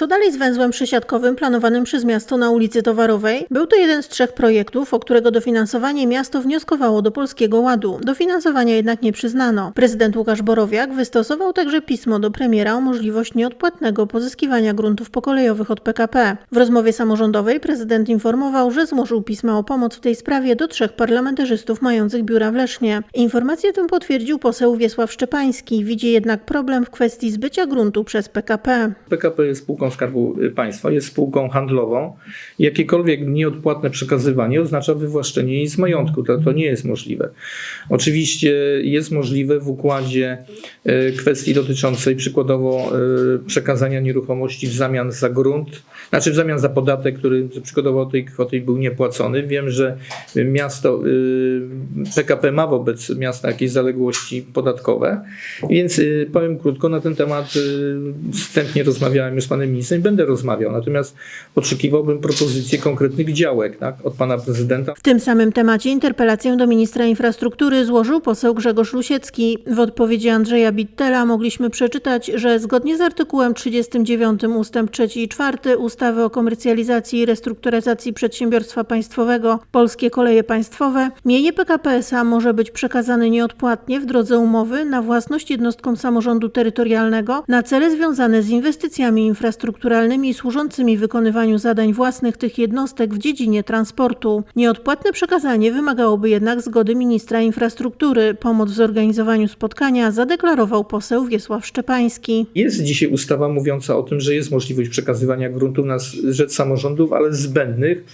Co dalej z węzłem przesiadkowym planowanym przez miasto na ulicy Towarowej? Był to jeden z trzech projektów, o którego dofinansowanie miasto wnioskowało do Polskiego Ładu. Dofinansowania jednak nie przyznano. Prezydent Łukasz Borowiak wystosował także pismo do premiera o możliwość nieodpłatnego pozyskiwania gruntów pokolejowych od PKP. W rozmowie samorządowej prezydent informował, że złożył pisma o pomoc w tej sprawie do trzech parlamentarzystów mających biura w Lesznie. Informację tę potwierdził poseł Wiesław Szczepański. Widzi jednak problem w kwestii zbycia gruntu przez PKP. PKP jest spółką Skarbu Państwa, jest spółką handlową. Jakiekolwiek nieodpłatne przekazywanie oznacza wywłaszczenie jej z majątku. To, to nie jest możliwe. Oczywiście jest możliwe w układzie e, kwestii dotyczącej przykładowo e, przekazania nieruchomości w zamian za grunt, znaczy w zamian za podatek, który przykładowo tej kwoty był niepłacony. Wiem, że miasto e, PKP ma wobec miasta jakieś zaległości podatkowe, więc e, powiem krótko na ten temat. e, Wstępnie rozmawiałem już z panem ministrem i będę rozmawiał. Natomiast oczekiwałbym propozycji konkretnych działek tak, od pana prezydenta. W tym samym temacie interpelację do ministra infrastruktury złożył poseł Grzegorz Lusiecki. W odpowiedzi Andrzeja Bittela mogliśmy przeczytać, że zgodnie z artykułem 39 ust. 3 i 4 ustawy o komercjalizacji i restrukturyzacji przedsiębiorstwa państwowego Polskie Koleje Państwowe mienie PKP SA może być przekazane nieodpłatnie w drodze umowy na własność jednostkom samorządu terytorialnego na cele związane z inwestycjami infrastrukturalnymi służącymi wykonywaniu zadań własnych tych jednostek w dziedzinie transportu. Nieodpłatne przekazanie wymagałoby jednak zgody ministra infrastruktury. Pomoc w zorganizowaniu spotkania zadeklarował poseł Wiesław Szczepański. Jest dzisiaj ustawa mówiąca o tym, że jest możliwość przekazywania gruntów na rzecz samorządów, ale zbędnych.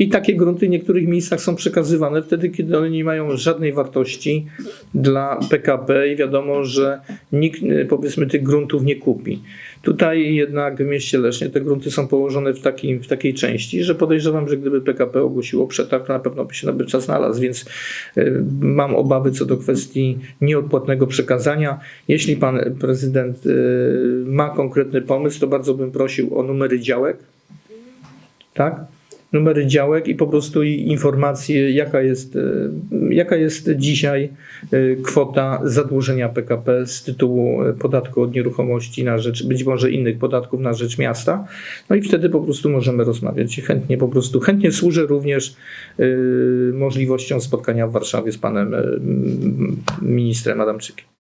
I takie grunty w niektórych miejscach są przekazywane wtedy, kiedy one nie mają żadnej wartości dla PKP i wiadomo, że nikt e, powiedzmy tych gruntów nie kupi. Tutaj jednak w mieście Lesznie te grunty są położone w, takim, w takiej części, że podejrzewam, że gdyby PKP ogłosiło przetarg, na pewno by się nabywca znalazł, więc e, mam obawy co do kwestii nieodpłatnego przekazania. Jeśli pan prezydent e, ma konkretny pomysł, to bardzo bym prosił o numery działek, tak? Numery działek i po prostu informacje, jaka jest, e, jaka jest dzisiaj e, kwota zadłużenia PKP z tytułu e, podatku od nieruchomości na rzecz, być może innych podatków na rzecz miasta. No i wtedy po prostu możemy rozmawiać. Chętnie po prostu, chętnie służę również możliwością spotkania w Warszawie z panem ministrem Adamczykiem.